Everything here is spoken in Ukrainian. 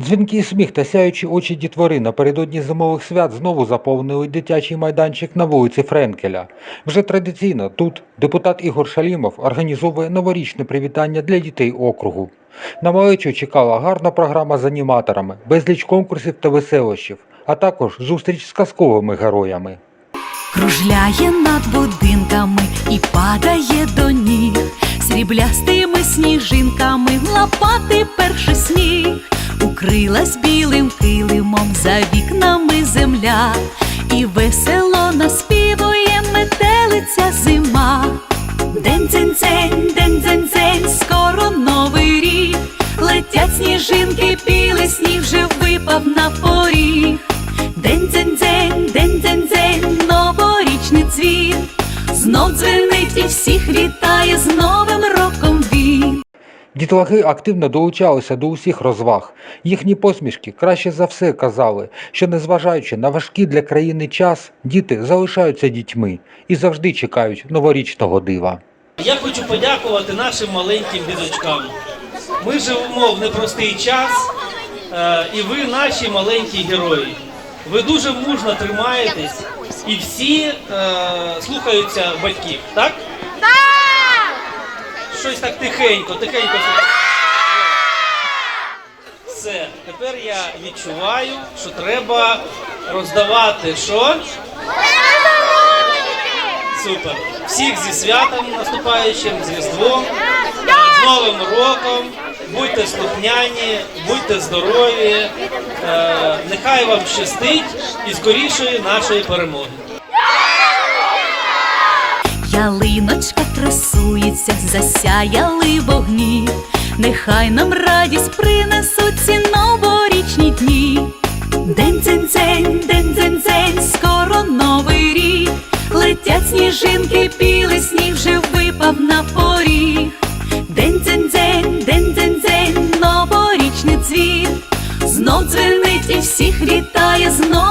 Дзвінки сміх та сяючі очі дітвори напередодні зимових свят знову заповнили дитячий майданчик на вулиці Френкеля. Вже традиційно тут депутат Ігор Шалімов організовує новорічне привітання для дітей округу. На малечу чекала гарна програма з аніматорами, безліч конкурсів та веселощів, а також зустріч з казковими героями. Кружляє над будинками і падає до ніг, сріблястими сніжинками лапати перший сніг, укрилась білим килимом за вікнами земля, і весело наспівує метелиця зима. День дзень дзень, день дзень дзень, скоро новий рік. Летять сніжинки, білий сніг вже випав на поріг. День дзень дзень, день дзень дзень, новорічний цвіт. Знов дзвенить і всіх вітає з Новим роком він. Дітлахи активно долучалися до усіх розваг. Їхні посмішки краще за все казали, що незважаючи на важкий для країни час, діти залишаються дітьми і завжди чекають новорічного дива. Я хочу подякувати нашим маленьким діточкам. Ми живемо в непростий час, е, і ви наші маленькі герої. Ви дуже мужно тримаєтесь і всі е, слухаються батьків, так? Так! Щось так тихенько, тихенько. Все, тепер я відчуваю, що треба роздавати що? Супер. Всіх зі святом наступаючим, з Різдвом, з Новим роком. Будьте слухняні, будьте здорові. Е, нехай вам щастить і скорішої нашої перемоги. Ялиночка красується, засяяли вогні. Нехай нам радість принесуть ці новорічні дні. День дзень дзень, день дзень дзень, скоро новий рік. Летять сніжинки, білий сніг вже випав на поріг. День дзень дзень, день дзень дзень, новорічний цвіт. Знов дзвенить і всіх вітає знов.